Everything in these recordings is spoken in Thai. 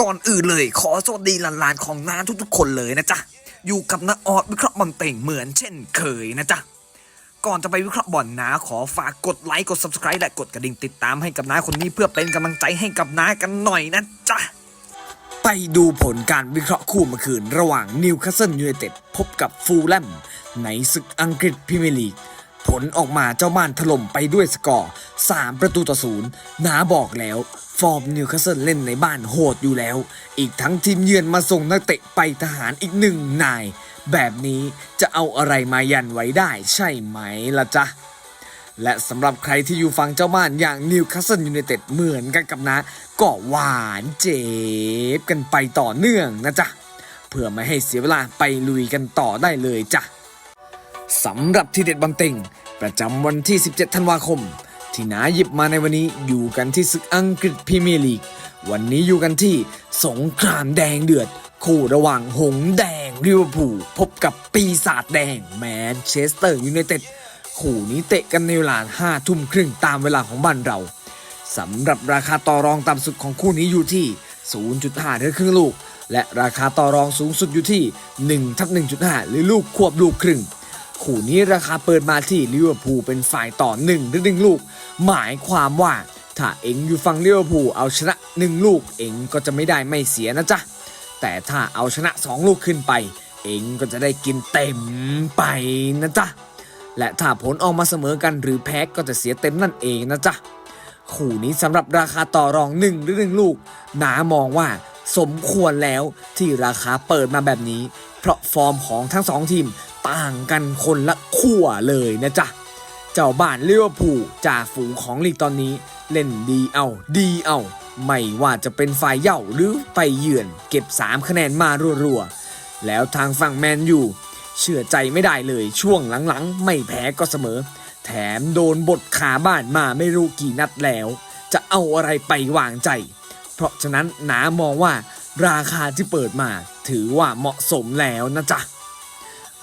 ก่อนอื่นเลย ขอสวัสดีหลานๆของน้าทุกๆ คนเลยนะจ๊ะ อยู่กับน้าออดวิเคราะห์บอลเต่งเหมือนเช่นเคยนะจ๊ะ ก่อนจะไปวิเคราะห์บอลน้าขอฝากกดไลค์กด subscribe และกดกระดิ่งติดตามให้กับน้าคนนี้เพื่อเป็นกำลังใจให้กับน้ากันหน่อยนะจ๊ะ ไปดูผลการวิเคราะห์คู่เมื่อคืน ระหว่างนิวคาสเซิลยูไนเต็ดพบกับฟูลแลมในศึกอังกฤษพรีเมียร์ลีก ผลออกมาเจ้าบ้านถล่มไปด้วยสกอร์ 3 ประตูต่อศูนย์นาบอกแล้ว ฟอร์มนิวคาสเซิลเล่นในบ้านโหดอยู่แล้ว อีกทั้งทีมเยือนมาส่งนักเตะไปทหารอีกหนึ่งนาย แบบนี้จะเอาอะไรมายันไว้ได้ใช่ไหมล่ะจ๊ะและสำหรับใครที่อยู่ฝั่งเจ้าบ้านอย่างนิวคาสเซิลยูไนเต็ดเหมือนกันกับนะ ก็หวานเจ็บกันไปต่อเนื่องนะจ๊ะ เพื่อไม่ให้เสียเวลาไปลุยกันต่อได้เลยจ้ะ สำหรับที่เด็ดบางเต็ง ประจำวันที่ 17 ธันวาคม ที่นาหยิบมาในวันนี้อยู่กันที่ศึกอังกฤษพรีเมียร์ลีก วันนี้อยู่กันที่สงครามแดงเดือด คู่ระหว่างหงแดงลิเวอร์พูลพบกับปีศาจแดงแมนเชสเตอร์ยูไนเต็ดคู่นี้เตะกันในเวลา5ทุ่มครึ่งตามเวลาของบ้านเราสำหรับราคาต่อรองต่ำสุดของคู่นี้อยู่ที่ 0.5เท่าครึ่งลูก และราคาต่อรองสูงสุดอยู่ที่ 1 ทับ 1.5 หรือลูกควบลูกครึ่ง คู่นี้ราคาเปิดมาที่ลิเวอร์พูลเป็นฝ่ายต่อ1หรือ1ลูก หมายความว่าถ้าเอ็งอยู่ฝั่งลิเวอร์พูลเอาชนะ 1 ลูก เอ็งก็จะไม่ได้ไม่เสียนะจ๊ะ แต่ถ้าเอาชนะ 2 ลูกขึ้นไป เอ็งก็จะได้กินเต็มไปนะจ๊ะ และถ้าผลออกมาเสมอกันหรือแพ้ก็จะเสียเต็มนั่นเองนะจ๊ะคู่นี้สำหรับราคาต่อรองหนึ่งหรือหนึ่งลูกหนามองว่าสมควรแล้วที่ราคาเปิดมาแบบนี้ เพราะฟอร์มของทั้งสองทีม ต่างกันคนละขั้วเลยนะจ๊ะ เจ้าบ้านลิเวอร์พูลจ่าฝูงของลีกตอนนี้ เล่นดีเอาดีเอาไม่ว่าจะเป็นฝ่ายเย่าหรือไปเยือน เก็บ 3 คะแนนมารัวๆ แล้วทางฝั่งแมนยูเชื่อใจไม่ได้เลยช่วงหลังๆ ไม่แพ้ก็เสมอ แถมโดนบทขาบ้านมาไม่รู้กี่นัดแล้ว จะเอาอะไรไปวางใจ เพราะฉะนั้นหนามองว่าราคาที่เปิดมาถือว่าเหมาะสมแล้วนะจ๊ะ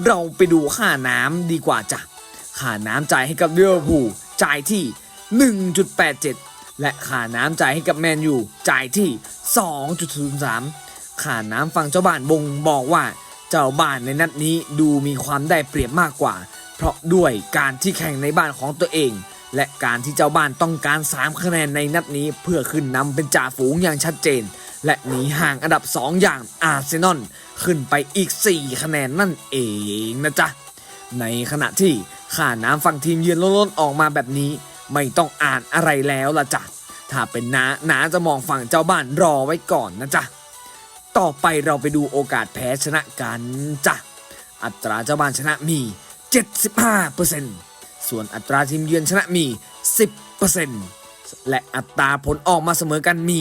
เราไปดูค่าน้ำดีกว่าจ้ะค่าน้ำจ่ายให้กับเวอร์พูลจ่ายที่ 1.87 และค่าน้ำจ่ายให้กับแมนยูจ่ายที่ 2.03 ค่าน้ำฝั่งเจ้าบ้านบงบอกว่า เจ้าบ้านในนัดนี้ดูมีความได้เปรียบมากกว่า เพราะด้วยการที่แข่งในบ้านของตัวเอง และการที่เจ้าบ้านต้องการ 3 คะแนนในนัดนี้เพื่อขึ้นนำเป็นจ่าฝูงอย่างชัดเจน และหนีห่างอันดับ 2 อย่างอาร์เซนอลขึ้นไปอีก 4 คะแนนนั่นเองนะจ๊ะ ในขณะที่ค่าน้ำฝั่งทีมเยือนล้นๆออกมาแบบนี้ ไม่ต้องอ่านอะไรแล้วละจ้ะถ้าเป็นน้าน้าจะมองฝั่งเจ้าบ้านรอไว้ก่อนนะจ๊ะ ต่อไปเราไปดูโอกาสแพ้ชนะกันจ้ะ อัตราเจ้าบ้านชนะมี 75%ส่วนอัตราทีมเยือนชนะมี 10% และอัตราผลออกมาเสมอกันมี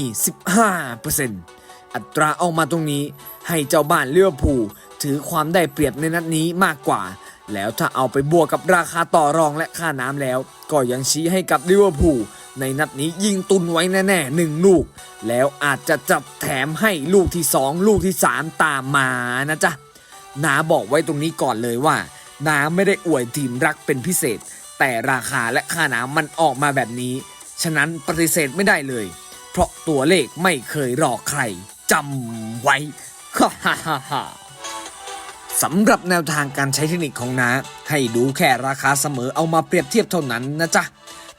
15%อัตราออกมาตรงนี้ ให้เจ้าบ้านเลี้ยวผูถือความได้เปรียบในนัดนี้มากกว่า แล้วถ้าเอาไปบวกกับราคาต่อรองและค่าน้ำแล้ว ก็ยังชี้ให้กับลิเวอร์พูลในนัดนี้ยิงตุนไว้แน่ๆหนึ่งลูก แล้วอาจจะจับแถมให้ลูกที่ 2 ลูกที่ 3 ตามมานะจ๊ะนาบอกไว้ตรงนี้ก่อนเลยว่านาไม่ได้อวยทีมรักเป็นพิเศษ แต่ราคาและค่าน้ำมันออกมาแบบนี้ ฉะนั้นปฏิเสธไม่ได้เลย เพราะตัวเลขไม่เคยหลอกใครจำไว้ฮ่าฮ่าฮ่าฮ่าสำหรับแนวทางการใช้เทคนิคของนาให้ดูแค่ราคาเสมอเอามาเปรียบเทียบเท่านั้นนะจ๊ะ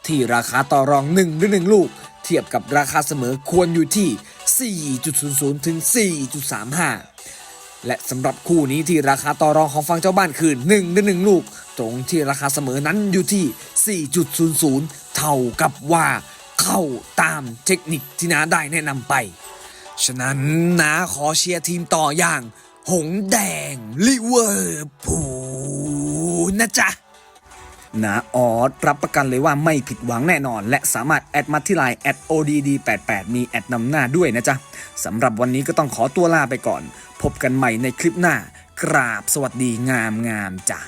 ที่ราคาต่อรอง1หรือ1ลูก เทียบกับราคาเสมอควรอยู่ที่ 4.00 ถึง 4.35 และสำหรับคู่นี้ที่ราคาต่อรองของฝั่งเจ้าบ้านคือ1หรือ1ลูก ตรงที่ราคาเสมอนั้นอยู่ที่ 4.00 เท่ากับว่าเข้าตามเทคนิคที่น้าได้แนะนำไป ฉะนั้นน้าขอเชียร์ทีมต่ออย่าง หงแดงลิเวอร์พูลนะจ๊ะนาออสรับประกันเลยว่าไม่ผิดหวังแน่นอน และสามารถแอดมาที่ไลน์แอด @odd88 มีแอดนำหน้าด้วยนะจ๊ะสำหรับวันนี้ก็ต้องขอตัวลาไปก่อน พบกันใหม่ในคลิปหน้า กราบสวัสดีงามงามจ้ะ